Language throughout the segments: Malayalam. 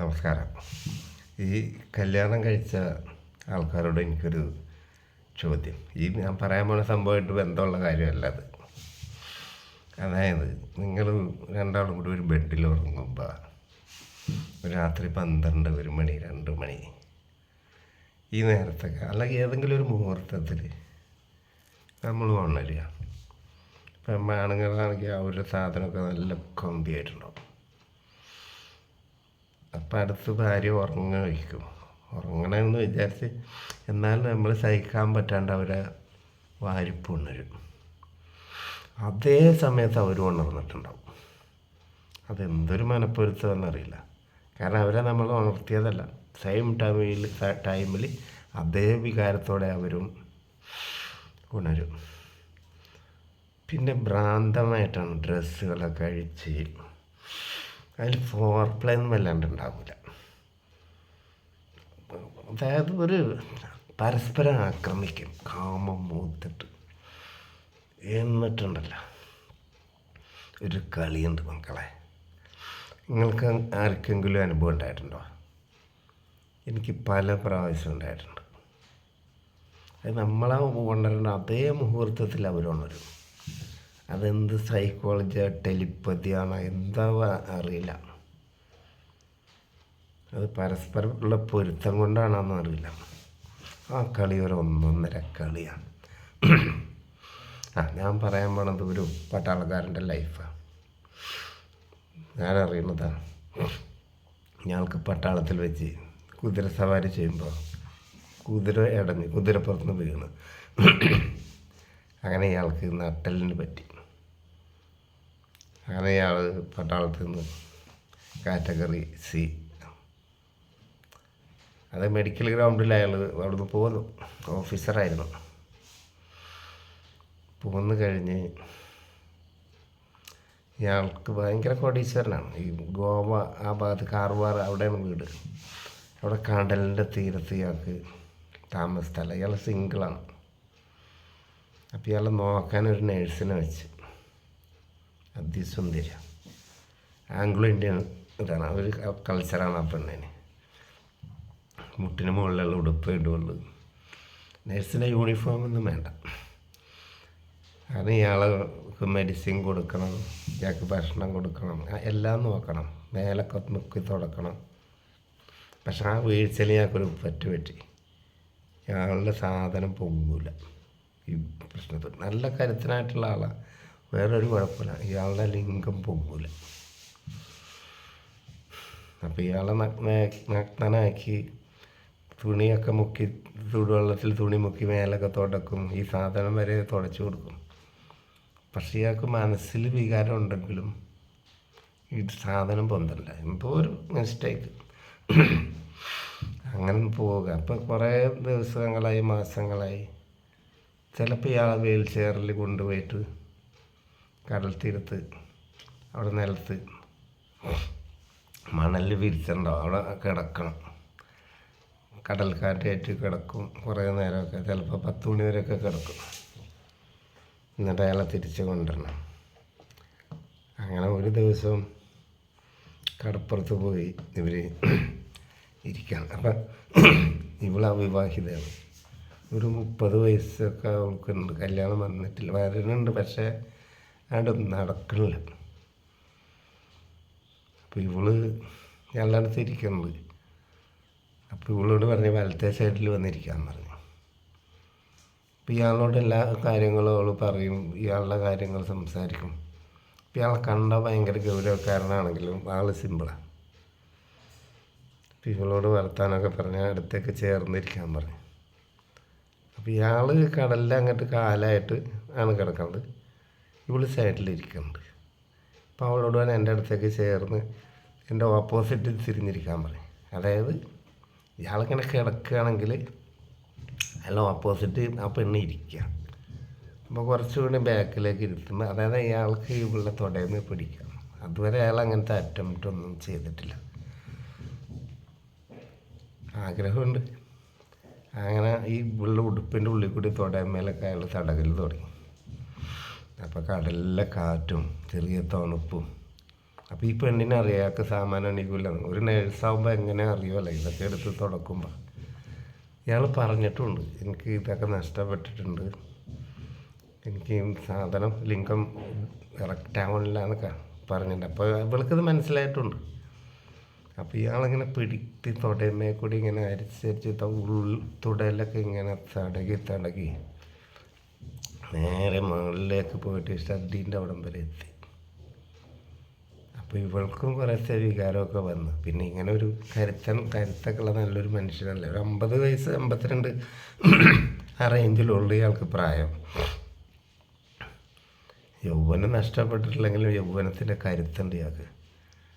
നമസ്കാരം. ഈ കല്യാണം കഴിച്ച ആൾക്കാരോട് എനിക്കൊരു ചോദ്യം. ഈ ഞാൻ പറയാൻ പോണ സംഭവമായിട്ട് ബന്ധമുള്ള കാര്യമല്ല അത്. അതായത് നിങ്ങൾ രണ്ടാളും കൂടി ഒരു ബെഡിൽ ഉറങ്ങുമ്പോൾ രാത്രി പന്ത്രണ്ട് ഒരു മണി രണ്ട് മണി ഈ നേരത്തൊക്കെ അല്ലെങ്കിൽ ഏതെങ്കിലും ഒരു മുഹൂർത്തത്തിൽ നമ്മൾ ഉണരുക ഇപ്പം ആണുങ്ങളാണെങ്കിൽ ആ ഒരു സാധനമൊക്കെ നല്ല കൊമ്പിയായിട്ടുണ്ടാവും. അപ്പം അടുത്ത് ഭാര്യ ഉറങ്ങ വയ്ക്കും ഉറങ്ങണമെന്ന് വിചാരിച്ച് എന്നാലും നമ്മൾ സഹിക്കാൻ പറ്റാണ്ട് അവരെ വാരിപ്പുണരും അതേ സമയത്ത് അവർ ഉണർന്നിട്ടുണ്ടാവും. അതെന്തൊരു മനപ്പൊരുത്തമെന്നറിയില്ല. കാരണം അവരെ നമ്മൾ ഉണർത്തിയതല്ല. സെയിം ടൈമിൽ ടൈമിൽ അതേ വികാരത്തോടെ അവരും ഉണരും. പിന്നെ ഭ്രാന്തമായിട്ടാണ് ഡ്രസ്സുകളൊക്കെ അഴിച്ച് അതിൽ ഫോർ പ്ലേ ഒന്നും വല്ലാണ്ട് ഉണ്ടാവില്ല അതായത് ഒരു പരസ്പരം ആക്രമിക്കും കാമം മൂത്തിട്ട്. എന്നിട്ടുണ്ടല്ലോ ഒരു കളിയുണ്ട് മക്കളെ. നിങ്ങൾക്ക് ആർക്കെങ്കിലും അനുഭവം ഉണ്ടായിട്ടുണ്ടോ? എനിക്ക് പല പ്രാവശ്യം ഉണ്ടായിട്ടുണ്ട്. അത് നമ്മളാ കൊണ്ടുവരേണ്ട അതേ മുഹൂർത്തത്തിൽ അവരുണരും. അതെന്ത് സൈക്കോളജി ടെലിപ്പതിയാണോ എന്താ അറിയില്ല. അത് പരസ്പരമുള്ള പൊരുത്തം കൊണ്ടാണെന്ന് അറിയില്ല. ആ കളി ഒരു ഒന്നൊന്നര കളിയാണ്. ആ ഞാൻ പറയാൻ പോണത് ഒരു പട്ടാളക്കാരന്റെ ലൈഫാണ് ഞാൻ അറിയുന്നതാണ് ഞങ്ങൾക്ക് പട്ടാളത്തിൽ വെച്ച് കുതിര സവാരി ചെയ്യുമ്പോൾ കുതിര ഇടഞ്ഞ് കുതിരപ്പുറത്ത് നിന്ന് വീണ്. അങ്ങനെ ഇയാൾക്ക് നട്ടലിന് പറ്റി. അങ്ങനെ പട്ടാളത്തിൽ നിന്ന് കാറ്റഗറി സി. അത് മെഡിക്കൽ ഗ്രൗണ്ടിൽ അയാൾ അവിടുന്ന് പോന്നു. ഓഫീസറായിരുന്നു പോന്നു കഴിഞ്ഞ് ഇയാൾക്ക് ഭയങ്കര കോടീശ്വരനാണ്. ഈ ഗോവ ആ ഭാഗത്ത് കാർവാർ അവിടെയാണ് വീട്. അവിടെ കടലിന്റെ തീരത്ത് ഇയാൾക്ക് താമസ സ്ഥലം. ഇയാൾ സിംഗിളാണ് അപ്പോൾ ഇയാളെ നോക്കാൻ ഒരു നേഴ്സിനെ വെച്ച്. അതിസുന്ദര ആംഗ്ലോ ഇന്ത്യൻ ഇതാണ്. ഒരു കൾച്ചറാണ് ആ പെണ്ണിന്. മുട്ടിന് മുകളിലുള്ള ഉടുപ്പ് ഇടുള്ളൂ നേഴ്സിന്റെ യൂണിഫോം ഒന്നും വേണ്ട. അത് ഇയാൾക്ക് മെഡിസിൻ കൊടുക്കണം ഇയാൾക്ക് ഭക്ഷണം കൊടുക്കണം എല്ലാം നോക്കണം. മേലൊക്കെ മുക്കി തുടക്കണം. പക്ഷെ ആ വീഴ്ചയിൽ ഞങ്ങൾക്കൊരു പറ്റു പറ്റി. ഇയാളുടെ സാധനം പൊങ്ങൂല. ഈ പ്രശ്നത്തിൽ നല്ല കരുത്തനായിട്ടുള്ള ആളാണ് വേറൊരു കുഴപ്പമില്ല. ഇയാളുടെ ലിംഗം പൊങ്ങൂല. അപ്പോൾ ഇയാളെ നഗ്നനാക്കി തുണിയൊക്കെ മുക്കി ചൂടുവെള്ളത്തിൽ തുണി മുക്കി മേലൊക്കെ തുടക്കും. ഈ സാധനം വരെ തുടച്ചു കൊടുക്കും. പക്ഷേ ഇയാൾക്ക് മനസ്സിൽ വികാരം ഉണ്ടെങ്കിലും ഈ സാധനം പൊന്തല്ല എന്തോ ഒരു മിസ്റ്റേക്ക് അങ്ങനെ പോവുക. അപ്പോൾ കുറേ ദിവസങ്ങളായി മാസങ്ങളായി. ചിലപ്പോൾ ഇയാളെ വീൽ ചെയറിൽ കൊണ്ടുപോയിട്ട് കടൽ തീരത്ത് അവിടെ നിലത്ത് മണലിൽ വിരിച്ചിട്ടുണ്ടാവും. അവിടെ കിടക്കണം. കടൽക്കാറ്റേറ്റ് കിടക്കും. കുറേ നേരമൊക്കെ ചിലപ്പോൾ പത്ത് മണി വരെയൊക്കെ കിടക്കും. എന്നിട്ട് അയാളെ തിരിച്ച് കൊണ്ടുവരണം. അങ്ങനെ ഒരു ദിവസം കടപ്പുറത്ത് പോയി ഇവർ ഇരിക്കാൻ അപ്പം ഇവൾ അവിവാഹിതയാണ്. ഒരു മുപ്പത് വയസ്സൊക്കെ അവൾക്കുണ്ട്. കല്യാണം വന്നിട്ടില്ല. വരുന്നുണ്ട് പക്ഷേ അവിടെ നടക്കണില്ല. അപ്പോൾ ഇവൾ ഞങ്ങളടുത്ത് ഇരിക്കുന്നത് അപ്പോൾ ഇവളോട് പറഞ്ഞ് വലത്തെ സൈഡിൽ വന്നിരിക്കാൻ പറഞ്ഞു. അപ്പോൾ ഇയാളോട് എല്ലാ കാര്യങ്ങളും അവൾ പറയും ഇയാളുടെ കാര്യങ്ങൾ സംസാരിക്കും. അപ്പോൾ ഇയാളെ കണ്ട ഭയങ്കര ഗൗരവക്കാരനാണെങ്കിലും ആൾ സിമ്പിളാണ് അപ്പോൾ ഇവളോട് വർത്താനമൊക്കെ പറഞ്ഞ് അടുത്തേക്ക് ചേർന്നിരിക്കാൻ പറഞ്ഞു. അപ്പോൾ ഇയാൾ കടലിൽ അങ്ങോട്ട് കാലായിട്ട് ആണ് കിടക്കുന്നത് ഇവൾ സൈഡിലിരിക്കുന്നുണ്ട്. അപ്പോൾ അവളോട് വേണം എന്റെ അടുത്തേക്ക് ചേർന്ന് എന്റെ ഓപ്പോസിറ്റ് തിരിഞ്ഞിരിക്കാൻ പറയും. അതായത് ഇയാളിങ്ങനെ കിടക്കുകയാണെങ്കിൽ അയാൾ ഓപ്പോസിറ്റ് ആ പെണ്ണ് ഇരിക്കുക. അപ്പോൾ കുറച്ചുകൂടി ബാക്കിലേക്ക് ഇരുത്തുമ്പോൾ അതായത് അയാൾക്ക് ഇവളുടെ തുടയിൽ പിടിക്കാം. അതുവരെ അയാൾ അങ്ങനത്തെ അറ്റംപ്റ്റ് ഒന്നും ചെയ്തിട്ടില്ല. ആഗ്രഹമുണ്ട്. അങ്ങനെ ഈ ഉള്ള ഉടുപ്പിന്റെ ഉള്ളിൽ കൂടി തുടയമേലൊക്കെ അയാൾ തടകൽ തുടങ്ങി. അപ്പോൾ കടലിലെ കാറ്റും ചെറിയ തണുപ്പും. അപ്പോൾ ഈ പെണ്ണിനെ അറിയാത്ത സാമാനം എണീക്കില്ല ഒരു നേഴ്സാവുമ്പോൾ എങ്ങനെ അറിയുമല്ലോ ഇതൊക്കെ എടുത്ത് തുടക്കുമ്പോൾ ഇയാൾ പറഞ്ഞിട്ടുണ്ട് എനിക്ക് ഇതൊക്കെ നഷ്ടപ്പെട്ടിട്ടുണ്ട്. എനിക്ക് സാധനം ലിംഗം കറക്റ്റ് ആവണില്ല എന്നൊക്കെ പറഞ്ഞിട്ടുണ്ട്. അപ്പോൾ ഇവൾക്കത് മനസ്സിലായിട്ടുണ്ട്. അപ്പോൾ ഇയാളിങ്ങനെ പിടിച്ച് തുടയമേ കൂടി ഇങ്ങനെ അരിച്ചരിച്ച് ഉൾ തുടയിലൊക്കെ ഇങ്ങനെ തടകി തടകി. നേരെ മുകളിലേക്ക് പോയിട്ട് ഷഡ്ഡീന്റെ അവിടം വരെ എത്തി. അപ്പോൾ ഇവൾക്കും കുറേശ്ശെ വികാരമൊക്കെ വന്നു. പിന്നെ ഇങ്ങനെ ഒരു കരുത്തൻ കരുത്തൊക്കെ ഉള്ള നല്ലൊരു മനുഷ്യനല്ലേ? ഒരു അമ്പത് വയസ്സ് അമ്പത്തിരണ്ട് ആ റേഞ്ചിലുള്ള ഇയാൾക്ക് പ്രായം. യൗവനം നഷ്ടപ്പെട്ടിട്ടില്ലെങ്കിലും യൗവനത്തിന്റെ കരുത്തുണ്ട് ഇയാൾക്ക്.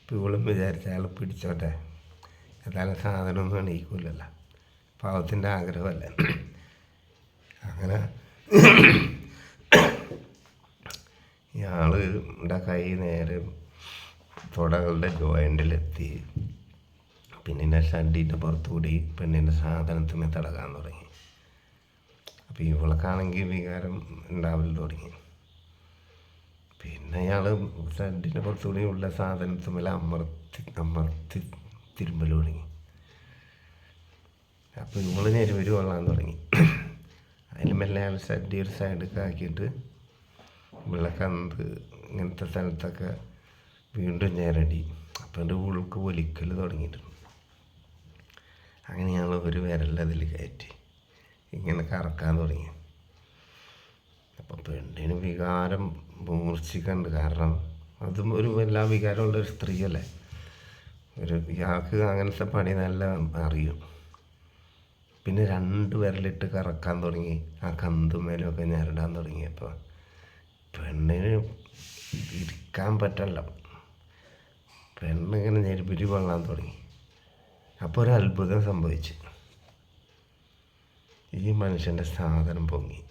ഇപ്പോൾ ഇവളും വിചാരിച്ച അയാൾ പിടിച്ചോട്ടെ. ഏതായാലും സാധനമൊന്നും എണീക്കില്ലല്ലോ പാവത്തിന്റെ ആഗ്രഹമല്ല? അങ്ങനെ ഇയാളുടെ കൈ നേരെ തുടകളുടെ ജോയിന്റിലെത്തി പിന്നെ ഷഡീന്റെ പുറത്തുകൂടി പെണ്ണിന്റെ സാധനത്തിന് തടകാൻ തുടങ്ങി. അപ്പോൾ ഇവൾക്കാണെങ്കിൽ വികാരം ഉണ്ടാവൽ തുടങ്ങി. പിന്നെ അയാൾ ഷഡ്ഡിന്റെ പുറത്തുകൂടി ഉള്ള സാധനത്തുമ്മേൽ അമർത്തി അമർത്തി തിരുമ്പൽ തുടങ്ങി. അപ്പോൾ ഇവൾ നെരുവരു കൊള്ളാൻ തുടങ്ങി. അതിന് മെല്ലെ അയാൾ ഷഡ്ഡി ഒരു സൈഡിലേക്ക് ആക്കിയിട്ട് കന്ത് ഇങ്ങനത്തെ സ്ഥലത്തൊക്കെ വീണ്ടും ഞെരടി അപ്പം എന്റെ ഉൾക്ക് ഒലിക്കൽ തുടങ്ങിയിട്ടുണ്ട്. അങ്ങനെ ഞങ്ങൾ ഒരു വിരൽ അതിൽ കയറ്റി ഇങ്ങനെ കറക്കാൻ തുടങ്ങി. അപ്പം പെണ്ണിന് വികാരം മൂർച്ഛിക്കുന്നുണ്ട് കാരണം അതും ഒരു എല്ലാ വികാരമുള്ള ഒരു സ്ത്രീയല്ലേ. ഒരു ഇയാൾക്ക് അങ്ങനത്തെ പണി നല്ല അറിയും. പിന്നെ രണ്ട് വിരലിട്ട് കറക്കാൻ തുടങ്ങി. ആ കന്തുമേലൊക്കെ ഞെരടാൻ തുടങ്ങിയപ്പോൾ പെണ്ണിന് ഇരിക്കാൻ പറ്റല്ല പെണ്ണിങ്ങനെ ഞെരുപിരി കൊള്ളാൻ തുടങ്ങി. അപ്പോൾ ഒരു അത്ഭുതം സംഭവിച്ചു. ഈ മനുഷ്യന്റെ സാധനം പൊങ്ങി.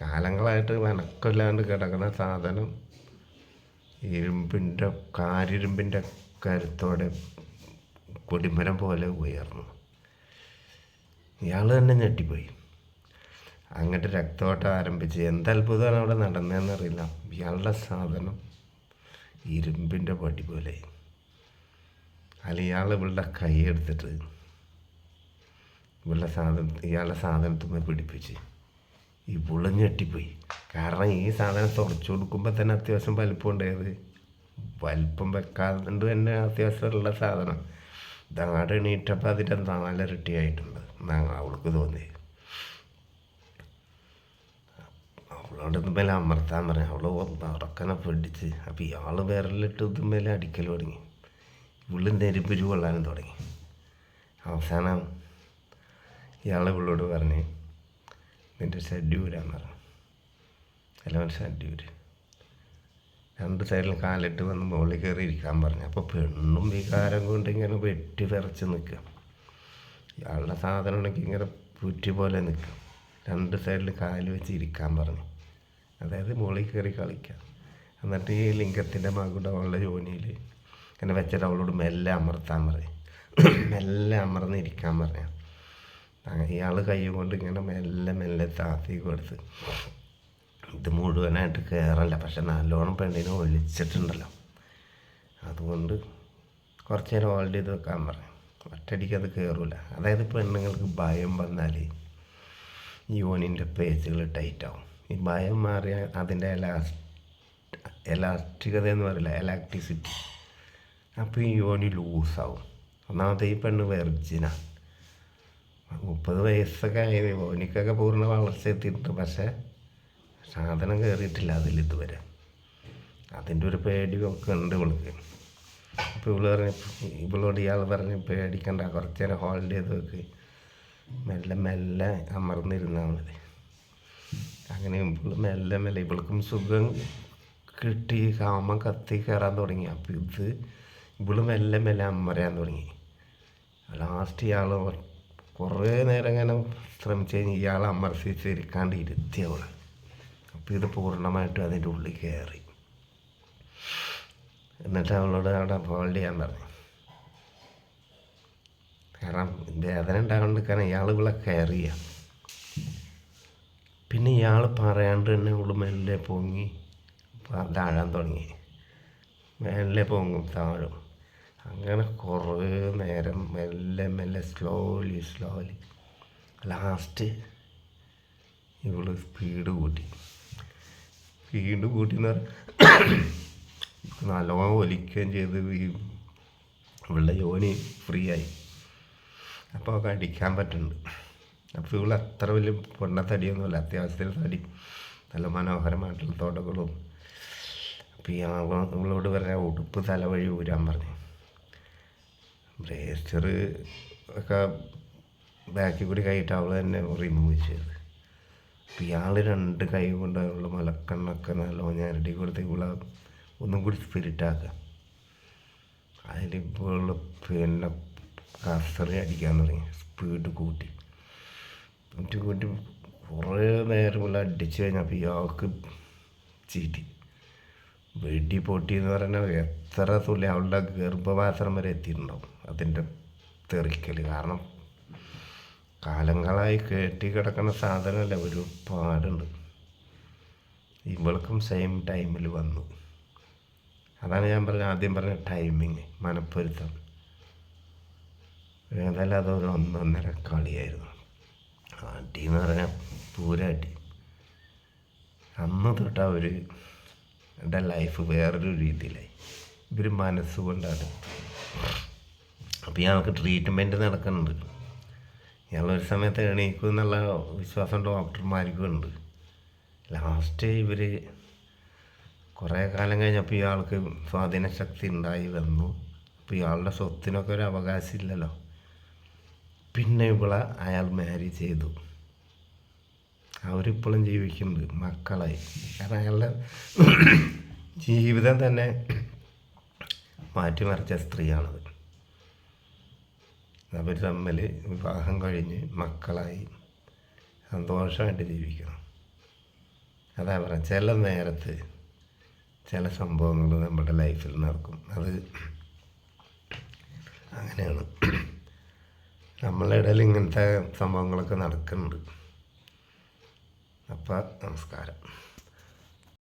കാലങ്ങളായിട്ട് വനക്കമില്ലാണ്ട് കിടക്കുന്ന സാധനം ഇരുമ്പിന്റെ കാരിരുമ്പിന്റെ കരുത്തോടെ കൊടിമരം പോലെ ഉയർന്നു. ഇയാൾ തന്നെ ഞെട്ടിപ്പോയി. അങ്ങോട്ട് രക്തോട്ടം ആരംഭിച്ച് എന്ത് അത്ഭുതമാണ് അവിടെ നടന്നതെന്നറിയില്ല. ഇയാളുടെ സാധനം ഇരുമ്പിന്റെ പടി പോലെ. അല്ല ഇയാൾ ഇവളുടെ കൈ എടുത്തിട്ട് ഇവളുടെ സാധനം ഇയാളുടെ സാധനത്തുമ്മേ പിടിപ്പിച്ച് ഇവൾ ഞെട്ടിപ്പോയി. കാരണം ഈ സാധനം തുറച്ചു കൊടുക്കുമ്പോൾ തന്നെ അത്യാവശ്യം വലിപ്പം ഉണ്ടായത്. വലിപ്പം വെക്കാണ്ട് തന്നെ അത്യാവശ്യമുള്ള സാധനം. ഇതാട് എണീറ്റപ്പോൾ അതിന്റെ നാലിരട്ടിയായിട്ടുണ്ട് അവൾക്ക് തോന്നി അവളോട് ഇതുമേലെ അമർത്താൻ പറഞ്ഞു അവൾ ഉറക്കനെ പിടിച്ച്. അപ്പോൾ ഇയാൾ വിരലിട്ട് ഇതുമേലെ അടിക്കൽ തുടങ്ങി. ഇവൾ നെരുപ്പിരി കൊള്ളാനും തുടങ്ങി. അവസാനം ഇയാളെ ഇവളോട് പറഞ്ഞ് നിന്റെ ഷെഡ്യൂരാന്ന് പറഞ്ഞു. എലവൻ ഷെഡ്യൂര് രണ്ട് സൈഡിലും കാലിട്ട് വന്ന് മുകളിൽ കയറി ഇരിക്കാൻ പറഞ്ഞു. അപ്പോൾ പെണ്ണും വികാരം കൊണ്ട് ഇങ്ങനെ വെട്ടി വിറച്ച് നിൽക്കുക. ഇയാളുടെ സാധനം ഉണ്ടെങ്കിൽ ഇങ്ങനെ പുറ്റി പോലെ നിൽക്കും രണ്ട് സൈഡിൽ കാൽ വെച്ച് ഇരിക്കാൻ പറഞ്ഞു. അതായത് മുകളിൽ കയറി കളിക്കുക എന്നിട്ട് ഈ ലിംഗത്തിന്റെ മകുടം ഉള്ള യോനിയിൽ ഇങ്ങനെ വെച്ചിട്ട് അവളോട് മെല്ലെ അമർത്താൻ പറയും. മെല്ലെ അമർന്നിരിക്കാൻ പറയാം. ഇയാൾ കൈ കൊണ്ട് ഇങ്ങനെ മെല്ലെ മെല്ലെ താത്തി കൊടുത്ത് ഇത് മുഴുവനായിട്ട് കയറല്ല പക്ഷെ നല്ലോണം പെണ്ണിനെ ഒളിച്ചിട്ടുണ്ടല്ലോ അതുകൊണ്ട് കുറച്ച് നേരം ഹോൾഡ് ചെയ്ത് വെക്കാൻ പറയും. ഒറ്റടിക്ക് അത് കയറില്ല അതായത് പെണ്ണുങ്ങൾക്ക് ഭയം വന്നാൽ യോനിന്റെ പേജുകൾ ടൈറ്റ് ആവും. ഈ ഭയം മാറിയ അതിന്റെ എലാസ് എലാസ്റ്റികത എന്ന് പറയില്ല? എലാക്ട്രിസിറ്റി അപ്പോൾ ഈ യോനി ലൂസാവും ഒന്നാമത്തെ ഈ പെണ്ണ് വെർജിനാണ് മുപ്പത് വയസ്സൊക്കെ ആയത് യോനിക്കൊക്കെ പൂർണ വളർച്ച എത്തിയിട്ടുണ്ട്. പക്ഷേ സാധനം കയറിയിട്ടില്ല അതിൽ ഇതുവരെ. അതിന്റെ ഒരു പേടിയൊക്കെ ഉണ്ട് ഇവൾക്ക്. അപ്പോൾ ഇവൾ പറഞ്ഞ് ഇവളോട് ഇയാൾ പറഞ്ഞ് പേടിക്കണ്ട. കുറച്ച് നേരം ഹോൾഡ് ചെയ്ത് വെക്ക് മെല്ലെ മെല്ലെ അമർന്നിരുന്നാൽ മതി. അങ്ങനെ മെല്ലെ മെല്ലെ ഇവൾക്കും സുഖം കിട്ടി കാമം കത്തി കയറാൻ തുടങ്ങി. അപ്പോൾ ഇത് ഇവൾ മെല്ലെ മെല്ലെ അമ്മരയാൻ തുടങ്ങി. ലാസ്റ്റ് ഇയാൾ കുറേ നേരം ഇങ്ങനെ ശ്രമിച്ചു കഴിഞ്ഞ് ഇയാൾ അമർത്തിച്ചിരിക്കാണ്ട് ഇരുത്തി അവൾ അപ്പോൾ ഇത് പൂർണമായിട്ടും അതിന്റെ ഉള്ളിൽ കയറി. എന്നിട്ട് അവളോട് അവിടെ ഹോൾഡ് ചെയ്യാൻ പറഞ്ഞു. കാരണം വേദന ഉണ്ടാകൊണ്ടിരിക്കാൻ ഇയാൾ ഇവിടെ കയറിയ. പിന്നെ ഇയാൾ പറയാണ്ട് തന്നെ ഉള്ളു മെല്ലെ പൊങ്ങി. താഴാൻ തുടങ്ങി. മെല്ലെ പൊങ്ങും താഴും. അങ്ങനെ കുറേ നേരം മെല്ലെ മെല്ലെ സ്ലോലി സ്ലോലി ലാസ്റ്റ് ഇവൾ സ്പീഡ് കൂട്ടി. സ്പീഡ് കൂട്ടി എന്ന് പറഞ്ഞാൽ നല്ലോണം ഒലിക്കുകയും ചെയ്ത് ഈ ഇവളുടെ യോനി ഫ്രീ ആയി. അപ്പോൾ അവൾക്ക് അടിക്കാൻ പറ്റുന്നുണ്ട്. അപ്പോൾ ഇവിടെ അത്ര വലിയ പൊണ്ണ തടിയൊന്നുമല്ല അത്യാവശ്യത്തിന് തടി. നല്ല മനോഹരമായിട്ടുള്ള തോട്ടങ്ങളും അപ്പോൾ ഈ ആൾ ഇവളോട് പറഞ്ഞ ഉടുപ്പ് തലവഴി ഊരാൻ പറഞ്ഞു. ബ്രേസ്റ്റർ ഒക്കെ ബാക്കിൽ കൂടി കൈയിട്ട് അവൾ തന്നെ റിമൂവ് ചെയ്ത്. അപ്പോൾ ഇയാൾ രണ്ട് കൈ കൊണ്ട് അവളുടെ മലക്കണ്ണൊക്കെ നല്ലോണം ഞരടി കൊടുത്ത് ഇവളെ ഒന്നും കൂടി സ്പിരിറ്റാക്കുക അതിലിപ്പോൾ പിന്നെ കസറി അടിക്കാൻ തുടങ്ങി. സ്പീഡ് കൂട്ടി. കൂട്ടി കൂട്ടി കുറേ നേരം പോലെ അടിച്ചു കഴിഞ്ഞപ്പോൾ ഇയാൾക്ക് ചീറ്റി വെടി പൊട്ടി എന്ന് പറഞ്ഞാൽ എത്ര തുള്ളി അവളുടെ ഗർഭപാത്രം വരെ എത്തിയിട്ടുണ്ടാവും അതിന്റെ തെറിക്കൽ കാരണം കാലങ്ങളായി കെട്ടി കിടക്കുന്ന സാധനമല്ല ഒരു പാടുണ്ട് ഇവൾക്കും സെയിം ടൈമിൽ വന്നു. അതാണ് ഞാൻ പറഞ്ഞ ആദ്യം പറഞ്ഞ ടൈമിങ് മനപ്പൊരുത്തം. ഏതായാലും അതൊരു ഒന്നൊന്നര കളിയായിരുന്നു. അടി എന്ന് പറഞ്ഞാൽ പൂര അടി അന്ന് തൊട്ട് അവർ എന്റെ ലൈഫ് വേറൊരു രീതിയിലായി. ഇവർ മനസ്സുകൊണ്ടാണ് അപ്പോൾ ഞങ്ങൾക്ക് ട്രീറ്റ്മെന്റ് നടക്കുന്നുണ്ട്. ഞങ്ങളൊരു സമയത്ത് എണീക്കും എന്നുള്ള വിശ്വാസം ഡോക്ടർമാർക്കും ഉണ്ട് ലാസ്റ്റ് ഇവർ കുറേ കാലം കഴിഞ്ഞപ്പോൾ ഇയാൾക്ക് സ്വാധീന ശക്തി ഉണ്ടായി വന്നു. അപ്പോൾ ഇയാളുടെ സ്വത്തിനൊക്കെ ഒരു അവകാശം ഇല്ലല്ലോ. പിന്നെ ഇവളെ അയാൾ മാരി ചെയ്തു. അവരിപ്പോഴും ജീവിക്കുന്നുണ്ട് മക്കളായി. കാരണം അയാളുടെ ജീവിതം തന്നെ മാറ്റിമറിച്ച സ്ത്രീയാണത്. അവർ തമ്മിൽ വിവാഹം കഴിഞ്ഞ് മക്കളായി സന്തോഷമായിട്ട് ജീവിക്കണം. അതാ പറയാം ചില നേരത്ത് ചില സംഭവങ്ങൾ നമ്മുടെ ലൈഫിൽ നടക്കും. അത് അങ്ങനെയാണ്. നമ്മളുടെ ഇടയിൽ ഇങ്ങനത്തെ സംഭവങ്ങളൊക്കെ നടക്കുന്നുണ്ട്. അപ്പം നമസ്കാരം.